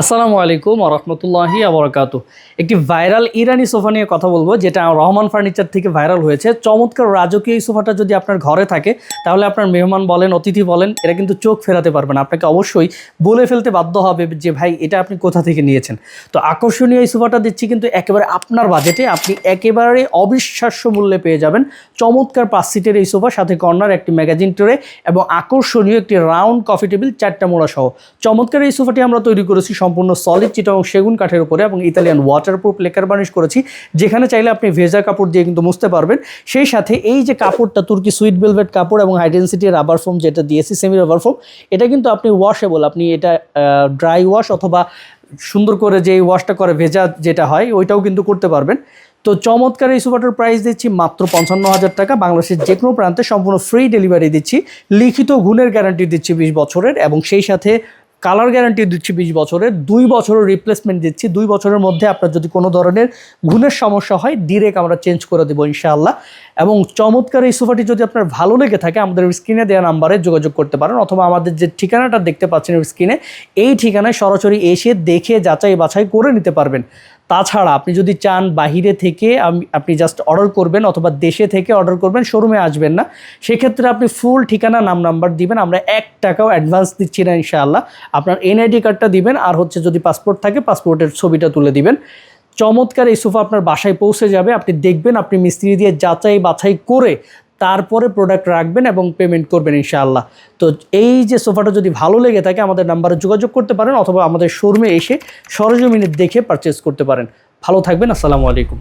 আসসালামু আলাইকুম রহমতুল্লাহি আবরকাত একটি ভাইরাল ইরানি সোফা নিয়ে কথা বলব, যেটা রহমান ফার্নিচার থেকে ভাইরাল হয়েছে। চমৎকার রাজকীয় এই সোফাটা যদি আপনার ঘরে থাকে, তাহলে আপনার মেহমান বলেন, অতিথি বলেন, এরা কিন্তু চোখ ফেরাতে পারবেন আপনাকে অবশ্যই বলে ফেলতে বাধ্য হবে যে, ভাই, এটা আপনি কোথা থেকে নিয়েছেন? তো আকর্ষণীয় এই সোফাটা দিচ্ছি কিন্তু একেবারে আপনার বাজেটে। আপনি একেবারে অবিশ্বাস্য মূল্যে পেয়ে যাবেন চমৎকার পাঁচ সিটের এই সোফা, সাথে কর্নার, একটি ম্যাগাজিন ট্রে এবং আকর্ষণীয় একটি রাউন্ড কফি টেবিল, চারটা মোড়া সহ। চমৎকার এই সোফাটি আমরা তৈরি করেছি সম্পূর্ণ সলিড চিটা এবং সেগুন কাঠের উপরে এবং ইতালিয়ান ওয়াটারপ্রুফ লেকার বার্নিশ করেছি, যেখানে চাইলে আপনি ভেজা কাপড় দিয়ে কিন্তু মুছতে পারবেন। সেই সাথে এই যে কাপড়টা তুর্কি সুইট বেলভেট কাপড় এবং হাইডেন্সিটি রাবার ফোম যেটা দিয়েছি সেমি রাবার ফোম এটা কিন্তু আপনি ওয়াশেবল আপনি এটা ড্রাই ওয়াশ অথবা সুন্দর করে যে ওয়াশটা করে ভেজা যেটা হয়, ওইটাও কিন্তু করতে পারবেন। তো চমৎকার এই সোফাটার প্রাইস দিচ্ছি মাত্র পঞ্চান্ন হাজার টাকা। বাংলাদেশের যে কোনো প্রান্তে সম্পূর্ণ ফ্রি ডেলিভারি দিচ্ছি। লিখিত গুণের গ্যারান্টি দিচ্ছি বিশ বছরের এবং সেই সাথে কালার গ্যারান্টি দিচ্ছি বিশ বছরের, দুই বছরের রিপ্লেসমেন্ট দিচ্ছি, দুই বছরের মধ্যে আপনার যদি কোনো ধরনের গুণের সমস্যা হয় ডিরেক্ট আমরা চেঞ্জ করে দেবো ইনশাআল্লাহ। এবং চমৎকার এই সোফাটি যদি আপনার ভালো লেগে থাকে, আমাদের স্ক্রিনে দেওয়া নাম্বারে যোগাযোগ করতে পারেন, অথবা আমাদের যে ঠিকানাটা দেখতে পাচ্ছেন স্ক্রিনে, এই ঠিকানায় সরাসরি এসে দেখে যাচাই বাছাই করে নিতে পারবেন। তাছাড়া আপনি যদি চান বাহিরে থেকে আপনি জাস্ট অর্ডার করবেন অথবা দেশে থেকে অর্ডার করবেন শোরুমে আসবেন না, সেক্ষেত্রে আপনি ফুল ঠিকানা, নাম নাম্বার দিবেন, আমরা এক টাকাও অ্যাডভান্স দিচ্ছি না ইনশাআল্লাহ। আপনার এনআইডি কার্ডটা দিবেন, আর হচ্ছে যদি পাসপোর্ট থাকে পাসপোর্টের ছবিটা তুলে দিবেন। চমৎকার এই সোফা আপনার বাসায় পৌঁছে যাবে, আপনি দেখবেন আপনি মিস্ত্রি দিয়ে যাচাই বাছাই করে তারপরে প্রোডাক্ট রাখবেন এবং পেমেন্ট করবেন ইনশাআল্লাহ। তো এই যে সোফাটা যদি ভালো লেগে থাকে, আমাদের নাম্বারে যোগাযোগ করতে পারেন অথবা আমাদের শোরুমে এসে সরজমিনে দেখে পারচেস করতে পারেন। ভালো থাকবেন, আসসালামু আলাইকুম।